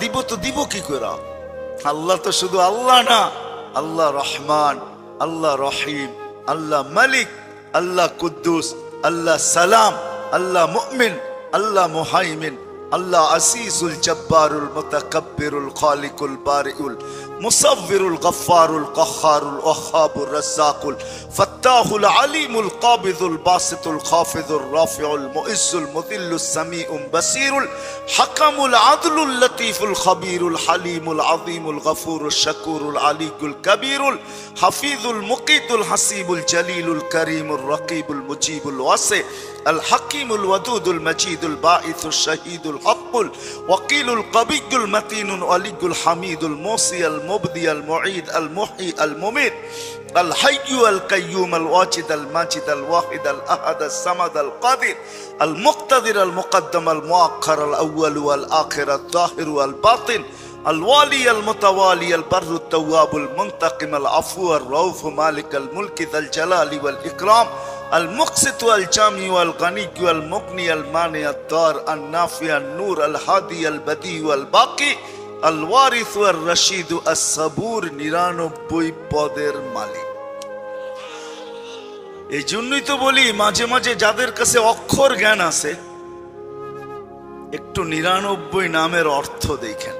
দিব তো দিব কি করে আল্লাহ তো শুধু আল্লাহ না। আল্লাহ রহমান, আল্লাহ রহিম, আল্লাহ মালিক, আল্লাহ কুদ্দুস, আল্লাহ সালাম, আল্লাহ মুমিন, আল্লাহ মুহাইমিন, আল্লাহ আসিসুল জব্বারুল মুতাকাব্বিরুল খালিকুল বারিউল। مصور الغفار القهار الوهاب الرزاق الفتاح العليم القابض الباسط الخافض الرافع المؤز المذل السميع البصير الحكم العدل اللطيف الخبير الحليم العظيم الغفور الشكور العلي الكبير الحفيظ المقيت الحسيب الجليل الكريم الرقيب المجيب الواسع الحكيم الودود المجيد الباعث الشهيد الحق الوكيل القبي المتين الولي الحميد الموصي الم المبدي المعيد المحيي المميت الحي القيوم الواجد الماجد الواحد الأحد الصمد القادر المقتدر المقدم المؤخر الأول والآخر الظاهر والباطن الوالي المتوالي البر التواب المنتقم العفو الرؤوف مالك الملك ذا الجلال والإكرام المقسط والجامع والغني والمغني المانع الدار النافع النور الهادي البديع والباقي. আল ওয়ারিস রশিদ সাবুর নিরানব্বই পদের মালিক। এই জন্যই তো বলি, মাঝে মাঝে যাদের কাছে অক্ষর জ্ঞান আছে, একটু নিরানব্বই নামের অর্থ দেখেন।